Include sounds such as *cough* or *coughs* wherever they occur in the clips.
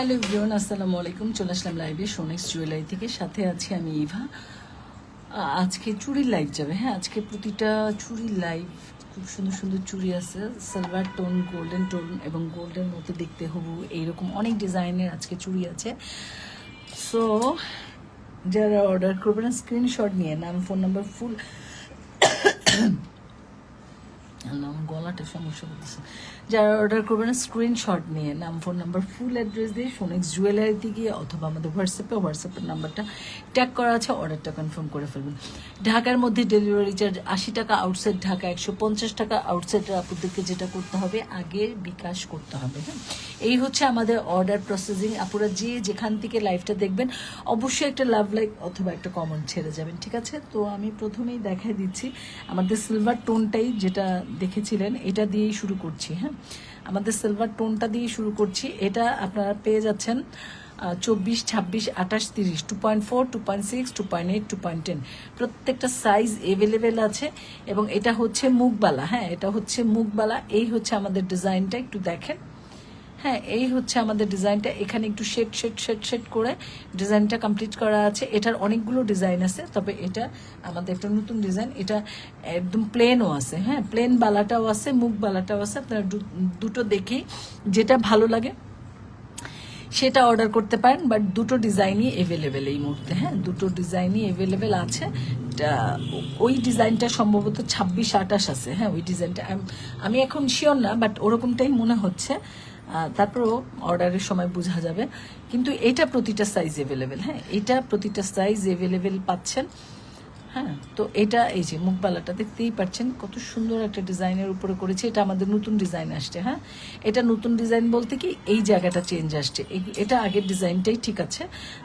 Hello everyone আসসালামু আলাইকুম। চলে আসলাম লাইভে সোনেক্স জুয়েলারি থেকে। সাথে আছি আমি ইভা। আজকে চুড়ির লাইভ যাবে। হ্যাঁ আজকে প্রতিটা চুড়ির লাইভ খুব সুন্দর সুন্দর চুড়ি আছে। সিলভার টোন গোল্ডেন টোন এবং গোল্ডের মতো দেখতে হবু এইরকম অনেক ডিজাইনের আজকে চুড়ি আছে। সো যারা অর্ডার করবেন স্ক্রিনশট নিয়ে নাম ফোন নাম্বার ফুল আমার গলাটা সমস্যা করতেছে। যারা অর্ডার করবেন স্ক্রিনশট নিয়ে নাম ফোন নাম্বার ফুল অ্যাড্রেস দিয়ে সোনেক্স জুয়েলারিতে গিয়ে অথবা আমাদের হোয়াটসঅ্যাপে হোয়াটসঅ্যাপের নাম্বারটা ট্যাগ করা আছে অর্ডারটা কনফার্ম করে ফেলবেন। ঢাকার মধ্যে ডেলিভারি চার্জ আশি টাকা আউটসাইড ঢাকা একশো পঞ্চাশ টাকা আউটসাইডের আপুদেরকে যেটা করতে হবে, আগে বিকাশ করতে হবে হ্যাঁ? এই হচ্ছে আমাদের অর্ডার প্রসেসিং আপুরা যে যেখান থেকে লাইভটা দেখবেন, অবশ্যই একটা লাভ লাইক অথবা একটা কমেন্ট ছেড়ে যাবেন, ঠিক আছে? তো আমি প্রথমেই দেখাই দিচ্ছি, আমাদের সিলভার টোনটাই যেটা দেখেছিলেন, এটা দিয়েই শুরু করছি হ্যাঁ? আমাদের সিলভার টোনটা দিয়ে শুরু করছি। এটা আপনারা পেয়ে যাচ্ছেন চব্বিশ, ছাব্বিশ, আঠাশ, তিরিশ two point four two point six two point eight two point ten প্রত্যেকটা সাইজ এভেলেবেল আছে এবং এটা হচ্ছে মুখবালা হ্যাঁ? এটা হচ্ছে মুখবালা এই হচ্ছে আমাদের ডিজাইনটা একটু দেখেন। হ্যাঁ এই হচ্ছে আমাদের ডিজাইনটা। এখানে একটু শেড শেড শেড শেড করে ডিজাইনটা কমপ্লিট করা আছে। এটার অনেকগুলো ডিজাইন আছে, তবে এটা আমাদের একটা নতুন ডিজাইন। এটা একদম প্লেনও আছে হ্যাঁ প্লেন বালাটাও আছে, মুখ বালাটাও আছে। আপনারা দুটো দেখেই যেটা ভালো লাগে সেটা অর্ডার করতে পারেন বাট দুটো ডিজাইনই এভেলেবেল এই মুহূর্তে হ্যাঁ দুটো ডিজাইনই এভেলেবেল আছে। ওই ডিজাইনটা সম্ভবত ছাব্বিশ, আঠাশ আছে হ্যাঁ ওই ডিজাইনটা। আমি এখন শিওর না বাট ওরকমটাই মনে হচ্ছে। তারপরও অর্ডারের সময় বোঝা যাবে। কিন্তু এটা প্রতিটা সাইজ অ্যাভেলেবেল হ্যাঁ? এটা প্রতিটা সাইজ অ্যাভেলেবেল পাচ্ছেন। হ্যাঁ তো এটা এই যে মুখবালাটা দেখতেই পাচ্ছেন, কত সুন্দর একটা ডিজাইনের উপরে করেছে। এটা আমাদের নতুন ডিজাইন আসছে হ্যাঁ? এটা নতুন ডিজাইন বলতে কি এই জায়গাটা চেঞ্জ আসছে। এটা আগের ডিজাইনটাই ঠিক আছে,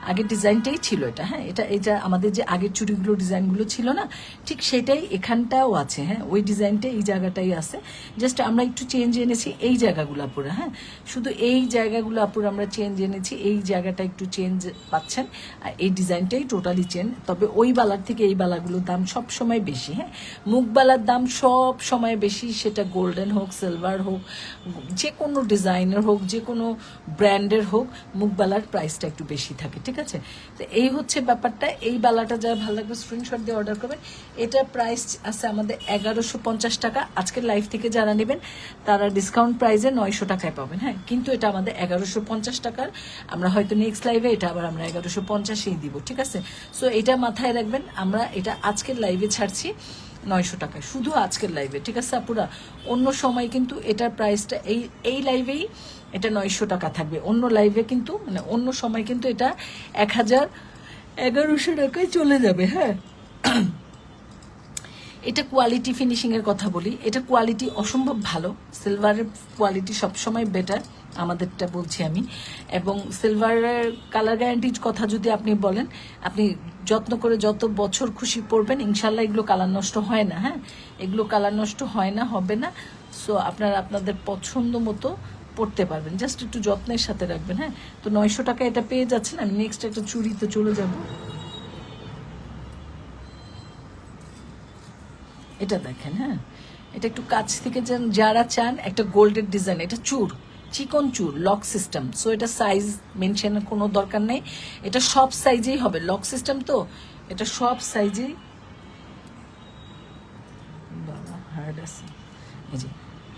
আগের ডিজাইনটাই ছিল এটা হ্যাঁ? এটা এটা আমাদের যে আগের চুড়িগুলো ডিজাইনগুলো ছিল না, ঠিক সেটাই এখানটাও আছে হ্যাঁ? ওই ডিজাইনটা এই জায়গাটাই আছে। জাস্ট আমরা একটু চেঞ্জ এনেছি এই জায়গাগুলো আপুরা হ্যাঁ? শুধু এই জায়গাগুলো আপুরা আমরা চেঞ্জ এনেছি, এই জায়গাটা একটু চেঞ্জ পাচ্ছেন, আর এই ডিজাইনটাই টোটালি চেঞ্জ তবে ওই বালার থেকে এই বালাগুলোর দাম সব সময় বেশি হ্যাঁ? মুখবালার দাম সব সময় বেশি, সেটা গোল্ডেন হোক, সিলভার হোক, যে কোনো ডিজাইনের হোক, যে কোনো ব্র্যান্ডের হোক মুখবালার প্রাইসটা একটু বেশি থাকে, ঠিক আছে? তো এই হচ্ছে ব্যাপারটা। এই বালাটা যারা ভালো লাগবে স্ক্রিনশট দিয়ে অর্ডার করবেন। এটার প্রাইস আছে আমাদের এগারোশো পঞ্চাশ টাকা। আজকের লাইভ থেকে যারা নেবেন, তারা ডিসকাউন্ট প্রাইসে নয়শো টাকায় পাবেন হ্যাঁ? কিন্তু এটা আমাদের এগারোশো পঞ্চাশ টাকার। আমরা হয়তো নেক্সট লাইভে এটা আবার আমরা এগারোশো পঞ্চাশেই দিব, ঠিক আছে? সো এটা মাথায় রাখবেন। আমরা এটা আজকের লাইভে ছাড়ছি নয়শো টাকায়। শুধু আজকের লাইভে ঠিক আছে আপুরা? অন্য সময় কিন্তু এটার প্রাইসটা এই এই লাইভেই এটা নয়শো টাকা থাকবে। অন্য লাইভে কিন্তু মানে অন্য সময় কিন্তু এটা এক হাজার এগারোশো টাকায় চলে যাবে হ্যাঁ? এটা কোয়ালিটি ফিনিশিংয়ের কথা বলি। এটা কোয়ালিটি অসম্ভব ভালো। সিলভারের কোয়ালিটি সবসময় বেটার আমাদেরটা বলছি আমি। এবং সিলভারের কালার গ্যারান্টির কথা যদি আপনি বলেন, আপনি যত্ন করে যত বছর খুশি পড়বেন ইনশাল্লাহ এগুলো কালার নষ্ট হয় না হ্যাঁ? এগুলো কালার নষ্ট হয় না, হবে না। সো আপনারা আপনাদের পছন্দ মতো পড়তে পারবেন। জাস্ট একটু যত্নের সাথে রাখবেন হ্যাঁ? তো নয়শো টাকা এটা পেয়ে যাচ্ছেন, আমি নেক্সট একটা চুরিতে চলে যাব। এটা দেখেন হ্যাঁ? এটা একটু কাছ থেকে যান যারা চান, একটা গোল্ডের ডিজাইন এটা চুর। চিকন চুর লক সিস্টেম সো এটা সাইজ মেনশনের কোনো দরকার নেই। এটা সব সাইজেই হবে। লক সিস্টেম তো? এটা সব সাইজেই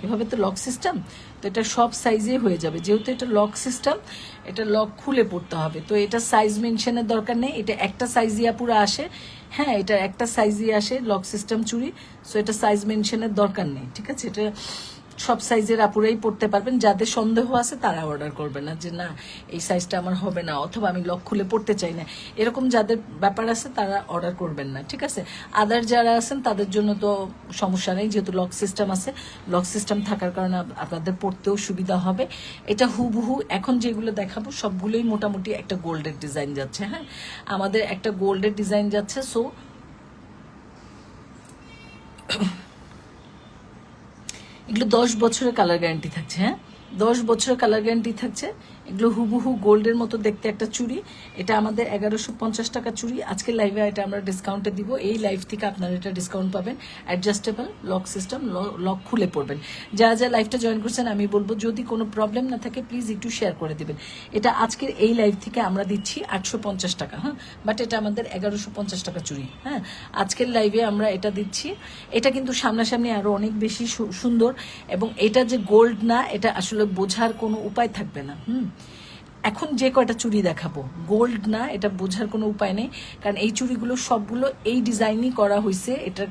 এভাবে তো লক সিস্টেম তো এটা সব সাইজেই হয়ে যাবে। যেহেতু এটা লক সিস্টেম এটা লক খুলে পড়তে হবে। তো এটা সাইজ মেনশনের দরকার নেই। এটা একটা সাইজিয়া পুরো আসে। হ্যাঁ এটা একটা সাইজই আসে লক সিস্টেম চুরি। সো এটা সাইজ মেনশনের দরকার নেই। ঠিক আছে? এটা সব সাইজের আপুরাই পড়তে পারবেন। যাদের সন্দেহ আছে তারা অর্ডার করবে না যে, না, এই সাইজটা আমার হবে না, অথবা আমি লক খুলে পড়তে চাই না। এরকম যাদের ব্যাপার আছে তারা অর্ডার করবেন না, ঠিক আছে? আদার যারা আছেন তাদের জন্য তো সমস্যা নেই, যেহেতু লক সিস্টেম আছে। লক সিস্টেম থাকার কারণে আপনাদের পড়তেও সুবিধা হবে। এটা হুবহু এখন যেগুলো দেখাবো, সবগুলোই মোটামুটি একটা গোল্ডের ডিজাইন যাচ্ছে হ্যাঁ? আমাদের একটা গোল্ডের ডিজাইন যাচ্ছে সো এগুলো দশ বছরের কালার গ্যারান্টি থাকছে হ্যাঁ? দশ বছরের কালার গ্যারান্টি থাকছে। এগুলো হুবহু গোল্ডের মতো দেখতে একটা চুড়ি। এটা আমাদের এগারোশো পঞ্চাশ টাকা চুড়ি। আজকে লাইভে এটা আমরা ডিসকাউন্টে দিব। এই লাইভ থেকে আপনারা এটা ডিসকাউন্ট পাবেন। অ্যাডজাস্টেবল লক সিস্টেম লক খুলে পড়বেন। যারা যা লাইভটা জয়েন করছেন, আমি বলব, যদি কোনো প্রবলেম না থাকে প্লিজ একটু শেয়ার করে দেবেন। এটা আজকের এই লাইভ থেকে আমরা দিচ্ছি আটশো পঞ্চাশ টাকা হ্যাঁ? বাট এটা আমাদের এগারোশো পঞ্চাশ টাকা চুড়ি হ্যাঁ? আজকের লাইভে আমরা এটা দিচ্ছি। এটা কিন্তু সামনাসামনি আরও অনেক বেশি সুন্দর। এবং এটা যে গোল্ড না, এটা আসলে বোঝার কোনো উপায় থাকবে না, হুম? এখন যে কয়টা চুড়ি দেখাবো? গোল্ড না, এটা বোঝার কোনো উপায় নেই। কারণ এই চুড়িগুলো সবগুলো এই ডিজাইনই করা হয়েছে এটা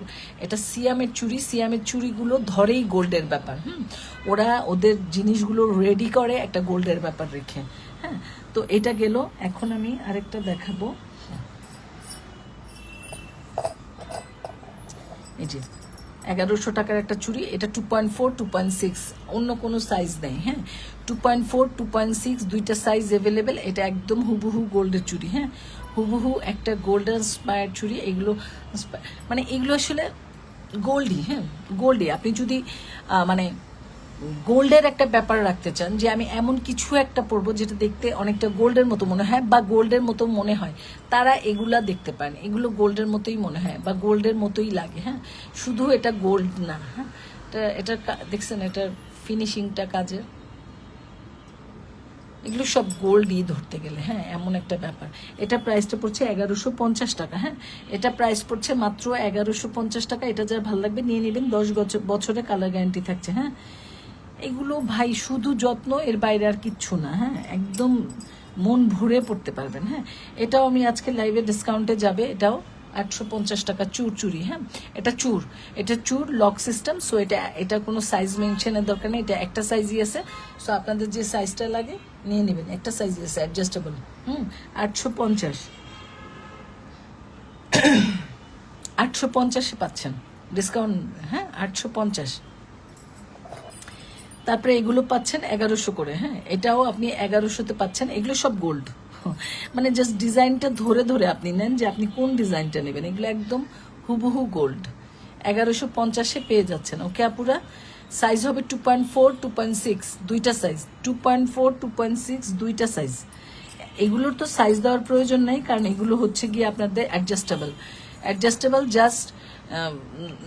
এটা সিয়ামের চুড়ি। সিয়ামের চুড়িগুলো ধরেই গোল্ডের ব্যাপার, হুম? ওরা ওদের জিনিসগুলো রেডি করে একটা গোল্ডের ব্যাপার রেখে হ্যাঁ? তো এটা গেল। এখন আমি আরেকটা দেখাবো। এই যে এগারোশো টাকার একটা চুড়ি, এটা two point four two point six অন্য কোনো সাইজ নেই হ্যাঁ? Two point four two point six দুইটা সাইজ অ্যাভেলেবেল এটা একদম হুবহু গোল্ডের চুড়ি হ্যাঁ? হুবহু একটা গোল্ডেন স্পায়ার চুড়ি, এগুলো মানে এগুলো আসলে গোল্ডই হ্যাঁ? গোল্ডই আপনি যদি মানে গোল্ডের একটা ব্যাপার রাখতে চান যে আমি এমন কিছু একটা পরবো যেটা দেখতে অনেকটা গোল্ডের মতো মনে হয় বা গোল্ডের মতো মনে হয়। তারা এগুলা দেখতে পান এগুলো গোল্ডের মতোই মনে হয় বা গোল্ডের মতোই লাগে হ্যাঁ? শুধু এটা গোল্ড না হ্যাঁ? এটা দেখছেন এটার ফিনিশিংটা কাজের? এগুলো সব গোল্ড গোল্ডই ধরতে গেলে হ্যাঁ? এমন একটা ব্যাপার। এটা প্রাইসটা পড়ছে এগারোশো পঞ্চাশ টাকা হ্যাঁ? এটা প্রাইস পড়ছে মাত্র এগারোশো পঞ্চাশ টাকা। এটা যার ভালো লাগবে, নিয়ে নেবেন। দশ বছরে কালার গ্যারান্টি থাকছে হ্যাঁ? এগুলো ভাই শুধু যত্ন, এর বাইরে আর কিচ্ছু না হ্যাঁ? একদম মন ভরে পড়তে পারবেন হ্যাঁ? এটাও আমি আজকে লাইভে ডিসকাউন্টে যাবে, এটাও আটশো পঞ্চাশ টাকা চুর চুরি হ্যাঁ? এটা চুর এটা চুর লক সিস্টেম সো এটা এটা কোনো সাইজ মেনশনের দরকার নেই, এটা একটা সাইজই আছে সো আপনাদের যে সাইজটা লাগে নিয়ে নেবেন, একটা সাইজই আছে অ্যাডজাস্টেবল হুম? আটশো পঞ্চাশ। আটশো পঞ্চাশে পাচ্ছেন ডিসকাউন্ট হ্যাঁ? আটশো পঞ্চাশ। তারপরে এগুলো পাচ্ছেন এগারোশো করে হ্যাঁ? এটাও আপনি এগারোশোতে পাচ্ছেন। এগুলো সব গোল্ড মানে জাস্ট ডিজাইনটা ধরে ধরে আপনি নেন যে আপনি কোন ডিজাইনটা নেবেন। এগুলো একদম হুবহু গোল্ড এগারোশো পঞ্চাশে পেয়ে যাচ্ছেন। ওকে, আপুরা? সাইজ হবে two point four two point six দুইটা size two point four two point six দুইটা সাইজ এগুলোর তো সাইজ দেওয়ার প্রয়োজন নেই, কারণ এগুলো হচ্ছে গিয়ে আপনাদের অ্যাডজাস্টেবল অ্যাডজাস্টেবল জাস্ট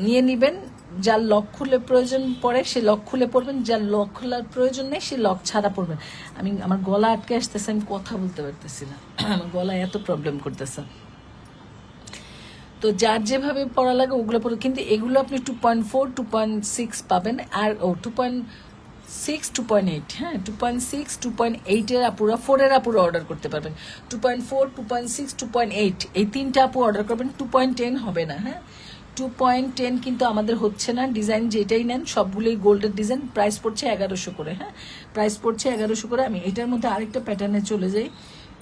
নিয়ে নিবেন। যার লক খুলে প্রয়োজন পড়ে সে লক খুলে পড়বেন যার লক খোলার প্রয়োজন নেই সে লক ছাড়া পড়বেন আমি আমার গলা আটকে আসতেছে আমি কথা বলতে পারতেছি না আমার গলায় এত প্রবলেম করতেছে তো যার যেভাবে পড়া লাগে ওগুলো পড়ে কিন্তু এগুলো আপনি two point four two point six পাবেন আর ও two point six two point eight হ্যাঁ two point six two point এইটের আপুরা ফোরের আপুরা অর্ডার করতে পারবেন two point four two point six two point eight এই তিনটা আপু অর্ডার করবেন টু পয়েন্ট টেন হবে না হ্যাঁ টু পয়েন্ট টেন কিন্তু আমাদের হচ্ছে না। ডিজাইন যেটাই নেন, সবগুলোই গোল্ডের ডিজাইন প্রাইস পড়ছে এগারোশো করে হ্যাঁ? প্রাইস পড়ছে এগারোশো করে। আমি এটার মধ্যে আরেকটা প্যাটার্নে চলে যাই।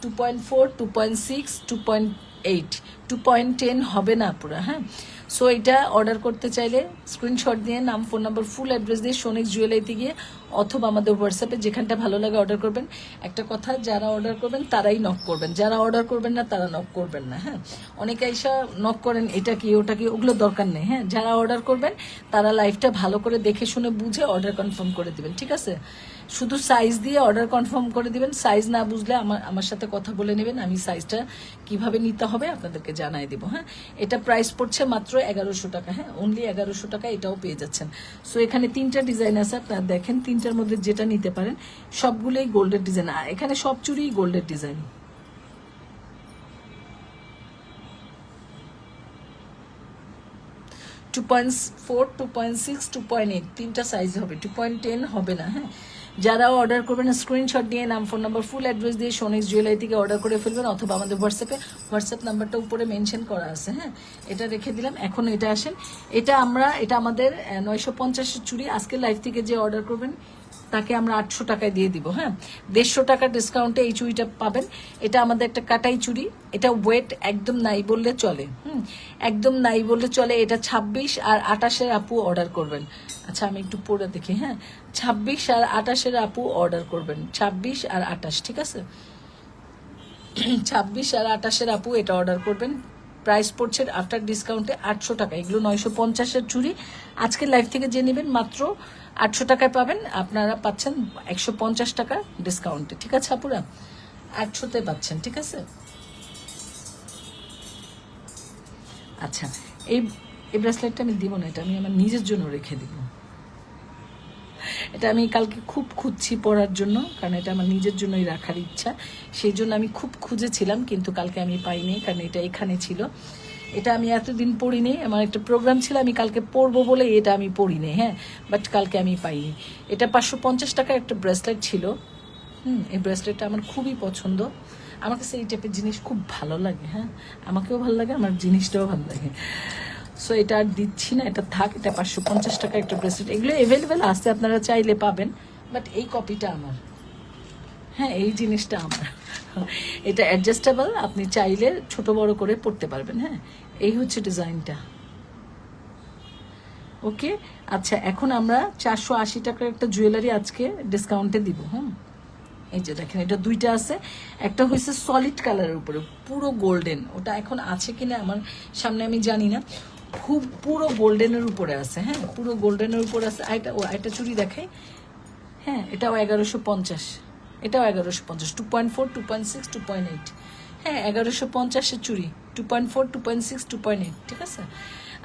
Two point four two point six two point eight two point ten হবে না পুরো হ্যাঁ? সো এটা অর্ডার করতে চাইলে স্ক্রিনশট দিয়ে নাম ফোন নাম্বার ফুল অ্যাড্রেস দিয়ে সোনিক জুয়েলারিতে গিয়ে অথবা আমাদের হোয়াটসঅ্যাপে যেখানটা ভালো লাগে অর্ডার করবেন। একটা কথা, যারা অর্ডার করবেন, তারাই নক করবেন। যারা অর্ডার করবেন না, তারা নক করবেন না হ্যাঁ? অনেকে এসা নক করেন, এটা কি, ওটা কি? ওগুলো দরকার নেই হ্যাঁ? যারা অর্ডার করবেন, তারা লাইফটা ভালো করে দেখে শুনে বুঝে অর্ডার কনফার্ম করে দিবেন, ঠিক আছে? শুধু সাইজ দিয়ে অর্ডার কনফার্ম করে দিবেন। সাইজ না বুঝলে আমার আমার সাথে কথা বলে নেবেন। আমি সাইজটা কীভাবে নিতে হবে আপনাদেরকে জানাই দিব হ্যাঁ? এটা প্রাইস পড়ছে মাত্র এগারোশো টাকা হ্যাঁ? অনলি এগারোশো টাকা এটাও পেয়ে যাচ্ছেন। সো এখানে তিনটা ডিজাইন আছে আপনারা দেখেন, তিনটার মধ্যে যেটা নিতে পারেন, সবগুলোই গোল্ডের ডিজাইন আর এখানে সব চুরিই গোল্ডের design two point four two point six two point eight তিনটা সাইজ হবে। টু পয়েন্ট টেন হবে না হ্যাঁ? যারা অর্ডার করবেন স্ক্রিনশট দিয়ে নাম ফোন নাম্বার ফুল অ্যাড্রেস দিয়ে সোনিক্স জুয়েলারি থেকে অর্ডার করে ফেলবেন অথবা আমাদের হোয়াটসঅ্যাপে হোয়াটসঅ্যাপ নাম্বারটা উপরে মেনশন করা আছে হ্যাঁ? এটা রেখে দিলাম, এখন এটা আসেন। এটা আমরা, এটা আমাদের নয়শো পঞ্চাশের চুড়ি আজকে লাইভ থেকে যে অর্ডার করবেন, তাকে আমরা আটশো টাকায় দিয়ে দিব হ্যাঁ? দেড়শো টাকা ডিসকাউন্টে এই চুড়িটা পাবেন। এটা আমাদের একটা কাটাই চুড়ি, এটা ওয়েট একদম নাই বললে চলে, হুম? একদম নাই বললে চলে, এটা ছাব্বিশ আর আটাশের আপু অর্ডার করবেন। আচ্ছা আমি একটু পরে দেখি হ্যাঁ? ছাব্বিশ আর আটাশের আপু অর্ডার করবেন। ছাব্বিশ আর আটাশ ঠিক আছে? ছাব্বিশ আর আটাশের আপু এটা অর্ডার করবেন। প্রাইস পড়ছে আফটার ডিসকাউন্টে আটশো টাকা। এগুলো নয়শো পঞ্চাশের চুড়ি। আজকের লাইফ থেকে যে নেবেন মাত্র আটশো টাকায় পাবেন। আপনারা পাচ্ছেন একশো পঞ্চাশ টাকা ডিসকাউন্টে ঠিক আছে আপুরা? আটশোতে পাচ্ছেন, ঠিক আছে? আচ্ছা এই এই ব্রেসলেটটা আমি দিব না, এটা আমি আমার নিজের জন্য রেখে দিব। এটা আমি কালকে খুব খুঁজছি পড়ার জন্য, কারণ এটা আমার নিজের জন্যই রাখার ইচ্ছা। সেই জন্য আমি খুব খুঁজেছিলাম, কিন্তু কালকে আমি পাইনি, কারণ এটা এখানে ছিল। এটা আমি এতদিন পড়িনি, আমার একটা প্রোগ্রাম ছিল, আমি কালকে পড়ব বলে এটা আমি পড়িনি হ্যাঁ বাট কালকে আমি পাইনি। এটা পাঁচশো পঞ্চাশ টাকার একটা ব্রেসলেট ছিল। হুম, এই ব্রেসলেটটা আমার খুবই পছন্দ। আমার কাছে এই টাইপের জিনিস খুব ভালো লাগে হ্যাঁ। আমাকেও ভালো লাগে, আমার জিনিসটাও ভালো লাগে। সো এটা আর দিচ্ছি না, এটা থাক, এটা পাঁচশো পঞ্চাশ টাকা একটা ব্রেসলেট এগুলো অ্যাভেলেবেল আছে, আপনারা চাইলে পাবেন বাট এই কপিটা আমার। হ্যাঁ এই জিনিসটা আমার। এটা অ্যাডজাস্টেবল আপনি চাইলে ছোট বড় করে পড়তে পারবেন হ্যাঁ। এই হচ্ছে ডিজাইনটা। ওকে আচ্ছা এখন আমরা চারশো আশি টাকার একটা জুয়েলারি আজকে ডিসকাউন্টে দিব হ্যাঁ এই যে দেখেন, এটা দুইটা আছে। একটা হয়েছে সলিড কালারের উপরে, পুরো গোল্ডেন ওটা এখন আছে কিনা আমার সামনে আমি জানি না। খুব পুরো গোল্ডেনের উপরে আছে হ্যাঁ? পুরো গোল্ডেনের উপরে আছে। আইটা ও চুরি দেখাই। হ্যাঁ এটাও এগারোশো পঞ্চাশ। এটাও এগারোশো পঞ্চাশ। Two point four, two point six, two point eight. হ্যাঁ এগারোশো পঞ্চাশের চুরি। Two point four, two point six, two point eight. ঠিক আছে?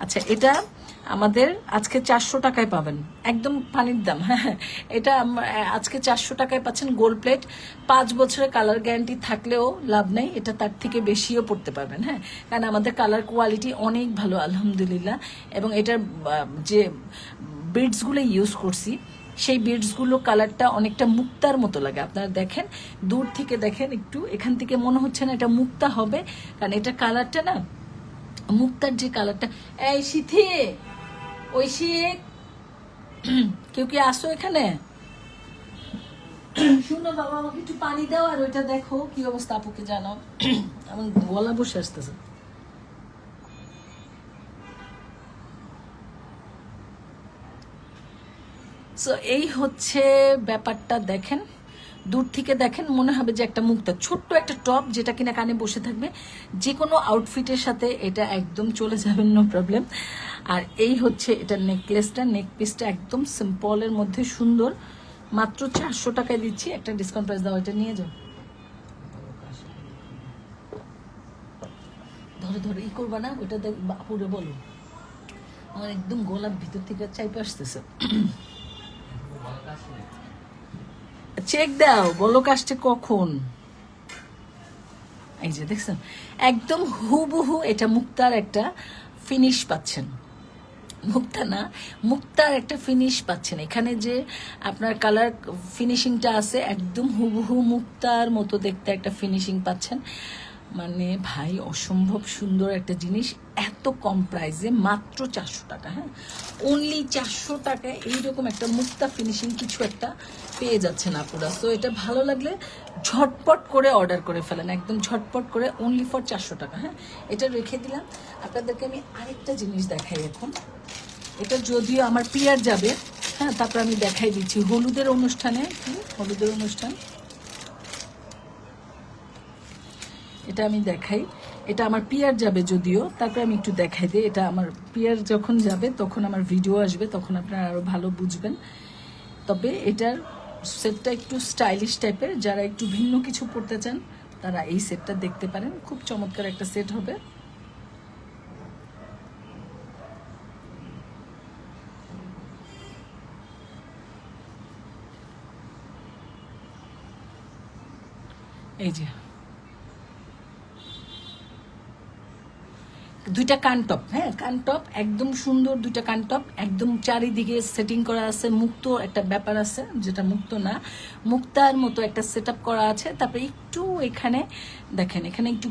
আচ্ছা এটা আমাদের আজকে চারশো টাকায় পাবেন। একদম পানির দাম। হ্যাঁ *laughs* এটা আজকে চারশো টাকায় পাচ্ছেন গোল্ড প্লেট পাঁচ বছরের কালার গ্যারান্টি থাকলেও লাভ নেই। এটা তার থেকে বেশিও পড়তে পারবেন হ্যাঁ? কারণ আমাদের কালার কোয়ালিটি অনেক ভালো, আলহামদুলিল্লাহ। এবং এটার যে বিডসগুলো ইউজ করছি, সেই বিডসগুলো কালারটা অনেকটা মুক্তার মতো লাগে। আপনারা দেখেন, দূর থেকে দেখেন, একটু এখান থেকে মনে হচ্ছে না এটা মুক্তা হবে। কারণ এটা কালারটা না মুক্তার যে কালারটা। এই সিথি ওই শীত কেউ কি আসো এখানে? শুনো বাবা, আমাকে একটু পানি দাও আর ওইটা দেখো, কি অবস্থা আপুকে জানাও আমার গলা বসে আসতেছে। সো এই হচ্ছে ব্যাপারটা, দেখেন। দূর থেকে দেখেন মনে হবে যে একটা মুক্তা, ছোট্ট একটা টপ যেটা কিনা কানে বসে থাকবে। যে কোনো আউটফিটের সাথে এটা একদম চলে যাবেন নো প্রবলেম আর এই হচ্ছে এটা নেকলেসটা নেক পিসটা একদম সিম্পলের মধ্যে সুন্দর। মাত্র চারশো টাকায় দিচ্ছি, একটা ডিসকাউন্ট প্রাইস দাও, এটা নিয়ে যাও। ধরে ধরে, ই করবা না, ওইটা দেখ বলো। আমার একদম গোলাপ ভিতর থেকে চাইপে আসতেছে। চেক দাও, বলো কাজটা কখন? এই যে দেখছেন, একদম হুবহু এটা মুক্তার একটা ফিনিশ পাচ্ছেন। মুক্তা না, মুক্তার একটা ফিনিশ পাচ্ছেন। এখানে যে আপনার কালার ফিনিশিংটা আছে, একদম হুবহু মুক্তার মতো দেখতে একটা ফিনিশিং পাচ্ছেন। মানে ভাই, অসম্ভব সুন্দর একটা জিনিস। এত কম প্রাইসে মাত্র চারশো টাকা হ্যাঁ? অনলি চারশো টাকায় এইরকম একটা মুক্তা ফিনিশিং কিছু একটা পেয়ে যাচ্ছেন আপুরা। তো এটা ভালো লাগলে ঝটপট করে অর্ডার করে ফেলেন, একদম ঝটপট করে অনলি ফর চারশো টাকা হ্যাঁ? এটা রেখে দিলাম। আপনাদেরকে আমি আরেকটা জিনিস দেখাই এখন। এটা যদিও আমার পিয়ার যাবে হ্যাঁ? তারপর আমি দেখাই দিচ্ছি হলুদের অনুষ্ঠানে হলুদের অনুষ্ঠান। এটা আমি দেখাই। এটা আমার পিয়ার যাবে যদিও, তারপর আমি একটু দেখাই দিই। এটা আমার পিয়ার যখন যাবে, তখন আমার ভিডিও আসবে, তখন আপনারা আরও ভালো বুঝবেন। তবে এটার সেটটা একটু স্টাইলিশ টাইপের যারা একটু ভিন্ন কিছু পড়তে চান, তারা এই সেটটা দেখতে পারেন। খুব চমৎকার একটা সেট হবে। এই যে। দুইটা কানটপ হ্যাঁ কানটপ একদম সুন্দর দুইটা কানটপ, একদম চারিদিকে সেটিং করা আছে, মুক্ত একটা ব্যাপার আছে, যেটা মুক্ত না, মুক্তার মতো একটা সেট করা আছে। তারপরে একটু এখানে দেখেন, এখানে একটু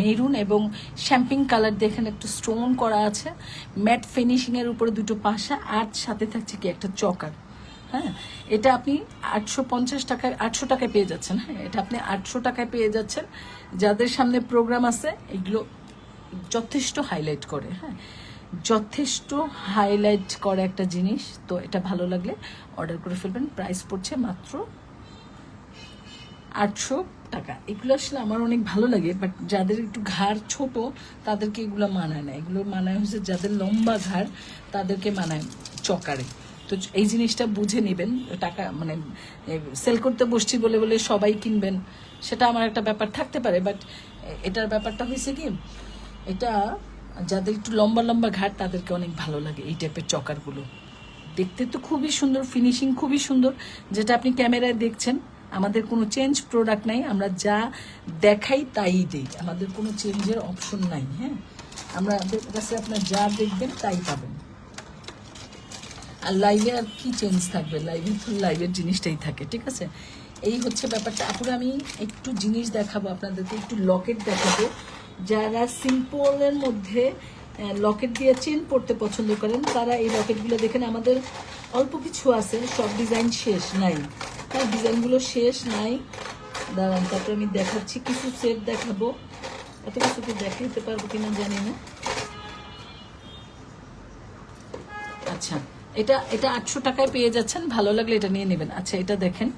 মেরুন এবং শ্যাম্পিং কালার দিয়ে এখানে একটু স্টোন করা আছে। ম্যাট ফিনিশিং এর উপরে দুটো পাশা, আর সাথে থাকছে কি একটা চকার হ্যাঁ। এটা আপনি আটশো পঞ্চাশ টাকায়, আটশো টাকায় পেয়ে যাচ্ছেন হ্যাঁ। এটা আপনি আটশো টাকায় পেয়ে যাচ্ছেন। যাদের সামনে প্রোগ্রাম আছে, এগুলো যথেষ্ট হাইলাইট করে হ্যাঁ? যথেষ্ট হাইলাইট করে একটা জিনিস, তো এটা ভালো লাগলে অর্ডার করে ফেলবেন। প্রাইস পড়ছে মাত্র আটশো টাকা। এগুলো আসলে আমার অনেক ভালো লাগে বাট যাদের একটু ঘাড় ছোট, তাদেরকে এগুলো মানায় না। এগুলো মানায় হচ্ছে যাদের লম্বা ঘাড়, তাদেরকে মানায় চকারে। তো এই জিনিসটা বুঝে নেবেন, টাকা মানে সেল করতে বসছি বলে বলে সবাই কিনবেন, সেটা আমার একটা ব্যাপার থাকতে পারে বাট এটার ব্যাপারটা হয়েছে কি এটা যাদের একটু লম্বা লম্বা ঘাট, তাদেরকে অনেক ভালো লাগে এই টাইপের চকারগুলো। দেখতে তো খুবই সুন্দর ফিনিশিং খুবই সুন্দর। যেটা আপনি ক্যামেরায় দেখছেন, আমাদের কোনো চেঞ্জ প্রোডাক্ট নাই, আমরা যা দেখাই তাই দিই। আমাদের কোনো চেঞ্জের অপশন নাই হ্যাঁ? আমরা আমাদের কাছে আপনার যা দেখবেন তাই পাবেন। আর লাইভে আর কি চেঞ্জ থাকবে? লাইভে তো লাইভের জিনিসটাই থাকে, ঠিক আছে? এই হচ্ছে ব্যাপারটা। আপুরে, আমি একটু জিনিস দেখাবো আপনাদেরকে, একটু লকেট দেখাবো। যারা সিম্পলের মধ্যে লকেট দিয়ে চেন পড়তে পছন্দ করেন, তারা এই লকেটগুলো দেখেন, আমাদের অল্প কিছু আছে, সব ডিজাইন শেষ নাই। হ্যাঁ ডিজাইনগুলো শেষ নাই। দাঁড়ান, তারপরে আমি দেখাচ্ছি, কিছু সেট দেখাবো। এত কিছু কি দেখাইতে পারব কিনা জানি না। আচ্ছা এটা এটা আটশো টাকায় পেয়ে যাচ্ছেন, ভালো লাগলে এটা নিয়ে নেবেন। আচ্ছা এটা দেখেন।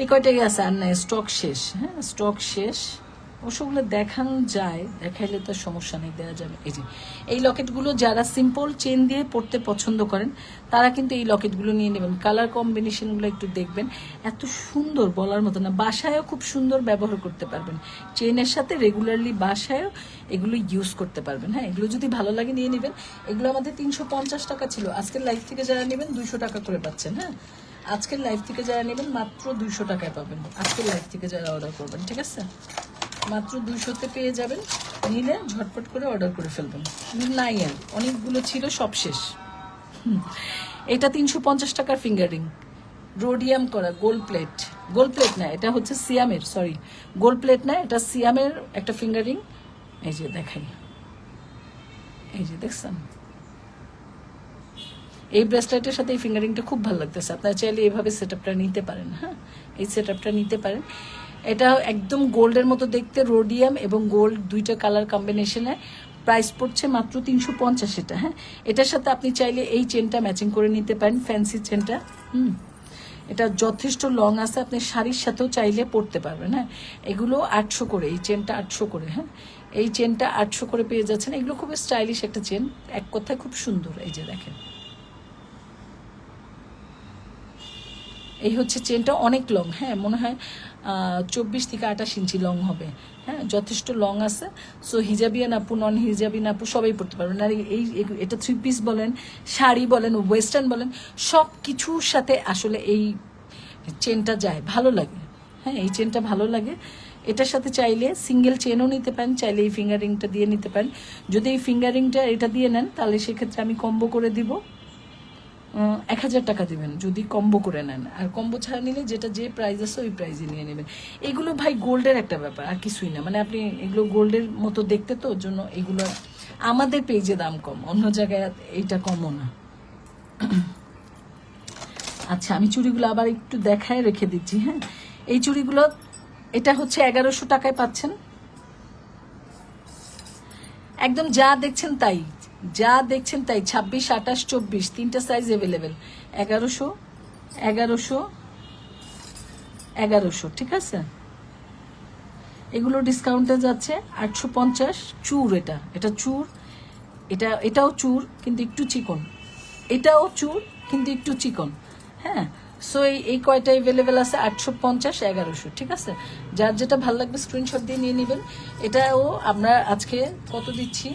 এই কয়টাই আছে? আর নাই স্টক শেষ হ্যাঁ স্টক শেষ। ওসবগুলো দেখানো যায়, দেখাইলে তো সমস্যা নেই দেওয়া যাবে। এই যে, এই লকেটগুলো যারা সিম্পল চেন দিয়ে পড়তে পছন্দ করেন, তারা কিন্তু এই লকেটগুলো নিয়ে নেবেন। কালার কম্বিনেশনগুলো একটু দেখবেন। এত সুন্দর বলার মতো না, বাসায়ও খুব সুন্দর ব্যবহার করতে পারবেন। চেনের সাথে রেগুলারলি বাসায়ও এগুলো ইউজ করতে পারবেন। হ্যাঁ এগুলো যদি ভালো লাগে নিয়ে নেবেন। এগুলো আমাদের তিনশো পঞ্চাশ টাকা ছিল। আজকের লাইফ থেকে যারা নেবেন, দুইশো টাকা করে পাচ্ছেন। হ্যাঁ আজকের লাইফ থেকে যারা নেবেন, মাত্র দুইশো টাকায় পাবেন। আজকের লাইফ থেকে যারা অর্ডার করবেন, ঠিক আছে? মাত্র দুইশোতে পেয়ে যাবেন। নিলে ঝটপট করে অর্ডার করে ফেলবেন। নাই আর অনেকগুলো ছিল, সব শেষ। এটা তিনশো পঞ্চাশ টাকার ফিঙ্গারিং রোডিয়াম করা গোল্ড প্লেট গোল্ড প্লেট না, এটা হচ্ছে সিয়ামের সরি গোল্ড প্লেট না, এটা সিয়ামের একটা ফিঙ্গারিং এই যে দেখাই এই যে দেখছেন? এই ব্রেসলেটের সাথে এই ফিঙ্গারিংটা খুব ভালো লাগতেছে। আপনারা চাইলে এইভাবে সেট নিতে পারেন হ্যাঁ? এই সেট নিতে পারেন। এটা একদম গোল্ডের মতো দেখতে রোডিয়াম এবং গোল্ড দুইটা কালার কম্বিনেশনে প্রাইস পড়ছে মাত্র তিনশো পঞ্চাশ এটা হ্যাঁ? এটার সাথে আপনি চাইলে এই চেনটা ম্যাচিং করে নিতে পারেন ফ্যান্সি চেনটা হুম? এটা যথেষ্ট লং আছে, আপনি শাড়ির সাথেও চাইলে পরতে পারবেন হ্যাঁ? এগুলো আটশো করে, এই চেনটা আটশো করে হ্যাঁ? এই চেনটা আটশো করে পেয়ে যাচ্ছেন। এগুলো খুব স্টাইলিশ একটা চেন এক কথায় খুব সুন্দর, এই যে দেখেন। এই হচ্ছে চেনটা অনেক লং হ্যাঁ? মনে হয় চব্বিশ থেকে আঠাশ ইঞ্চি লং হবে। হ্যাঁ যথেষ্ট লং আছে। সো হিজাবিয়ান আপু নন হিজাবিয়ান আপু সবাই পড়তে পারবেন। আর এই এই- এটা থ্রি পিস বলেন, শাড়ি বলেন ওয়েস্টার্ন বলেন, সব কিছুর সাথে আসলে এই চেনটা যায়। ভালো লাগে। হ্যাঁ এই চেনটা ভালো লাগে। এটার সাথে চাইলে সিঙ্গেল চেনও নিতে পারেন, চাইলে এই ফিঙ্গারিংটা দিয়ে নিতে পারেন। যদি এই ফিঙ্গারিংটা এটা দিয়ে নেন, তাহলে সেক্ষেত্রে আমি কম্বো করে দিব। এক হাজার টাকা দেবেন যদি কম্বো করে নেন। আর কম্বো ছাড়া নিলে যেটা যে প্রাইস আছে ওই প্রাইজে নিয়ে নেবেন। এগুলো ভাই গোল্ডের একটা ব্যাপার, আর কিছুই না। মানে আপনি এগুলো গোল্ডের মতো দেখতে তো, ওর জন্য এগুলো আমাদের পেজে দাম কম, অন্য জায়গায় এইটা কমও না। *coughs* আচ্ছা আমি চুড়িগুলো আবার একটু দেখায় রেখে দিচ্ছি হ্যাঁ? এই চুড়িগুলো, এটা হচ্ছে এগারোশো টাকায় পাচ্ছেন। একদম যা দেখছেন তাই। যা দেখছেন তাই, ছাব্বিশ, আঠাশ, চব্বিশ, তিনটা সাইজ অ্যাভেলেবেল এগারোশো এগারোশো এগারোশো, ঠিক আছে? এগুলো ডিসকাউন্টে যাচ্ছে, আটশো পঞ্চাশ, চুর এটা। এটা চুর, এটা, এটাও চুর, কিন্তু একটু চিকন। এটাও চুর, কিন্তু একটু চিকন। হ্যাঁ? সো এই এই কয়টা অ্যাভেলেবেল আছে? আটশো পঞ্চাশ, এগারোশো, ঠিক আছে? যার যেটা ভালো লাগবে স্ক্রিনশট দিয়ে নিয়ে নেবেন। এটাও আমরা আজকে কত দিচ্ছি?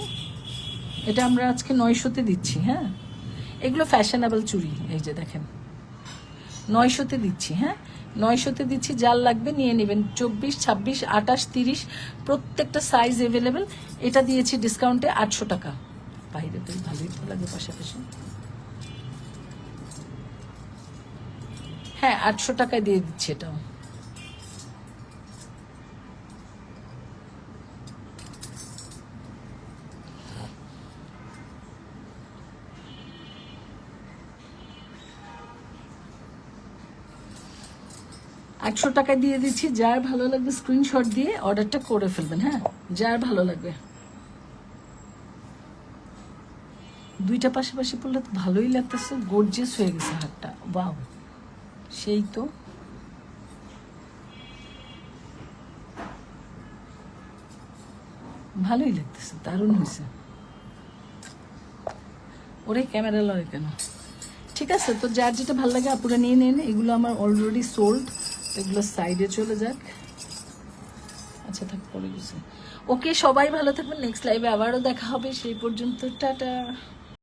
এটা আমরা আজকে নয়শোতে দিচ্ছি হ্যাঁ? এগুলো ফ্যাশনেবল চুড়ি এই যে দেখেন। নয়শোতে দিচ্ছি হ্যাঁ? নয়শোতে দিচ্ছি, যার লাগবে নিয়ে নেবেন। চব্বিশ, ছাব্বিশ, আঠাশ, তিরিশ, প্রত্যেকটা সাইজ অ্যাভেলেবেল এটা দিয়েছি ডিসকাউন্টে আটশো টাকা। বাইরে বেশ ভালোই তো লাগে পাশাপাশি। হ্যাঁ আটশো টাকায় দিয়ে দিচ্ছি এটাও। একশো টাকা দিয়ে দিচ্ছি। যার ভালো লাগবে স্ক্রিনশট দিয়ে অর্ডারটা করে ফেলবেন হ্যাঁ? যার ভালো লাগবে। দুইটা পাশাপাশি পড়লে তো ভালোই লাগতেছে। গর্জেস হয়ে গেছে হাতটা। বাউ সেই তো। ভালোই লাগতেছে, দারুণ হয়েছে। ওরে ক্যামেরা লড়ে কেন? ঠিক আছে, তো যার যেটা ভালো লাগে আপুরা নিয়ে নিন। এগুলো আমার অলরেডি সোল্ড এগুলো সাইডে চলে যাক। আচ্ছা থাক গেছে। ওকে, সবাই ভালো থাকবেন। নেক্সট লাইভে আবারও দেখা হবে। সেই পর্যন্ত, টাটা।